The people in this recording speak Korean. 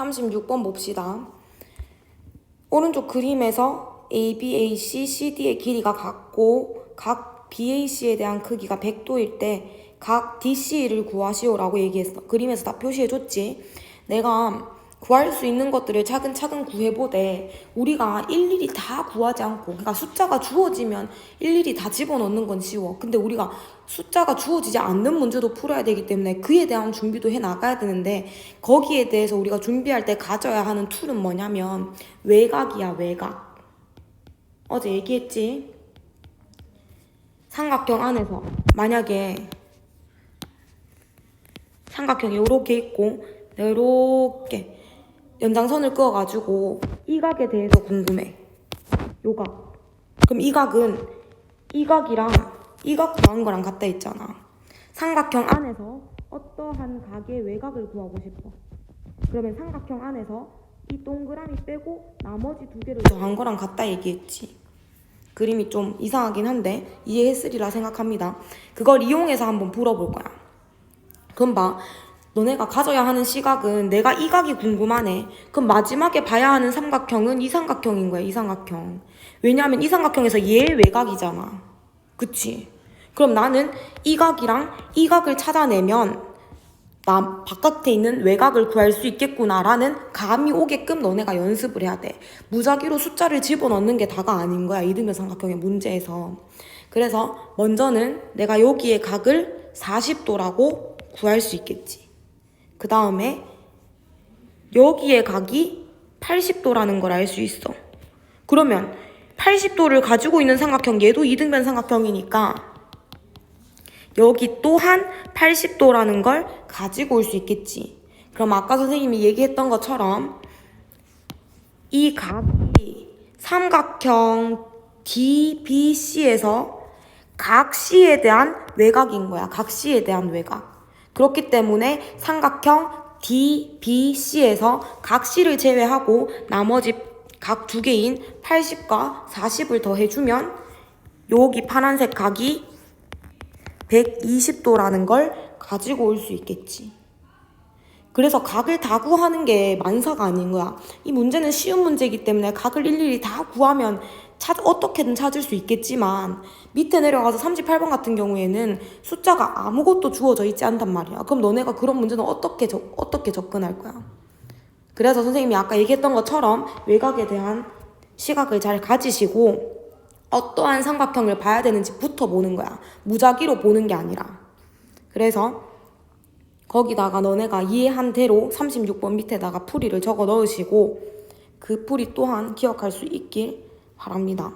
36번 봅시다. 오른쪽 그림에서 ABAC, CD의 길이가 같고 각 BAC에 대한 크기가 100도일 때 각 DC를 구하시오라고 얘기했어. 그림에서 다 표시해줬지. 내가 구할 수 있는 것들을 차근차근 구해보되 우리가 일일이 다 구하지 않고 그러니까 숫자가 주어지면 일일이 다 집어넣는 건 쉬워. 근데 우리가 숫자가 주어지지 않는 문제도 풀어야 되기 때문에 그에 대한 준비도 해 나가야 되는데 거기에 대해서 우리가 준비할 때 가져야 하는 툴은 뭐냐면 외곽이야 외곽. 어제 얘기했지. 삼각형 안에서 만약에 삼각형이 요렇게 있고 요렇게 연장선을 그어가지고 이 각에 대해서 궁금해. 요 각. 그럼 이 각은 이 각이랑 이각 구한 거랑 같다 했잖아. 삼각형 안에서 어떠한 각의 외곽을 구하고 싶어. 그러면 삼각형 안에서 이 동그라미 빼고 나머지 두 개를 더한 거랑 같다 얘기했지. 그림이 좀 이상하긴 한데 이해했으리라 생각합니다. 그걸 이용해서 한번 풀어볼 거야. 그럼 봐. 너네가 가져야 하는 시각은 내가 이 각이 궁금하네. 그럼 마지막에 봐야 하는 삼각형은 이 삼각형인 거야, 이 삼각형. 왜냐하면 이 삼각형에서 얘 외곽이잖아. 그치? 그럼 나는 이 각이랑 이 각을 찾아내면 나 바깥에 있는 외곽을 구할 수 있겠구나라는 감이 오게끔 너네가 연습을 해야 돼. 무작위로 숫자를 집어넣는 게 다가 아닌 거야. 이등변 삼각형의 문제에서. 그래서 먼저는 내가 여기에 각을 40도라고 구할 수 있겠지. 그 다음에 여기에 각이 80도라는 걸 알 수 있어. 그러면 80도를 가지고 있는 삼각형 얘도 이등변 삼각형이니까 여기 또한 80도라는 걸 가지고 올 수 있겠지. 그럼 아까 선생님이 얘기했던 것처럼 이 각이 삼각형 DBC에서 각 C에 대한 외곽인 거야. 각 C에 대한 외곽. 그렇기 때문에 삼각형 DBC에서 각 C를 제외하고 나머지 각 두 개인 80과 40을 더해주면 여기 파란색 각이 120도라는 걸 가지고 올 수 있겠지. 그래서 각을 다 구하는 게 만사가 아닌 거야. 이 문제는 쉬운 문제이기 때문에 각을 일일이 다 구하면 찾, 어떻게든 찾을 수 있겠지만 밑에 내려가서 38번 같은 경우에는 숫자가 아무것도 주어져 있지 않단 말이야. 그럼 너네가 그런 문제는 어떻게 접, 어떻게 접근할 거야? 그래서 선생님이 아까 얘기했던 것처럼 외곽에 대한 시각을 잘 가지시고 어떠한 삼각형을 봐야 되는지부터 보는 거야. 무작위로 보는 게 아니라. 그래서 거기다가 너네가 이해한 대로 36번 밑에다가 풀이를 적어 넣으시고 그 풀이 또한 기억할 수 있길 바랍니다.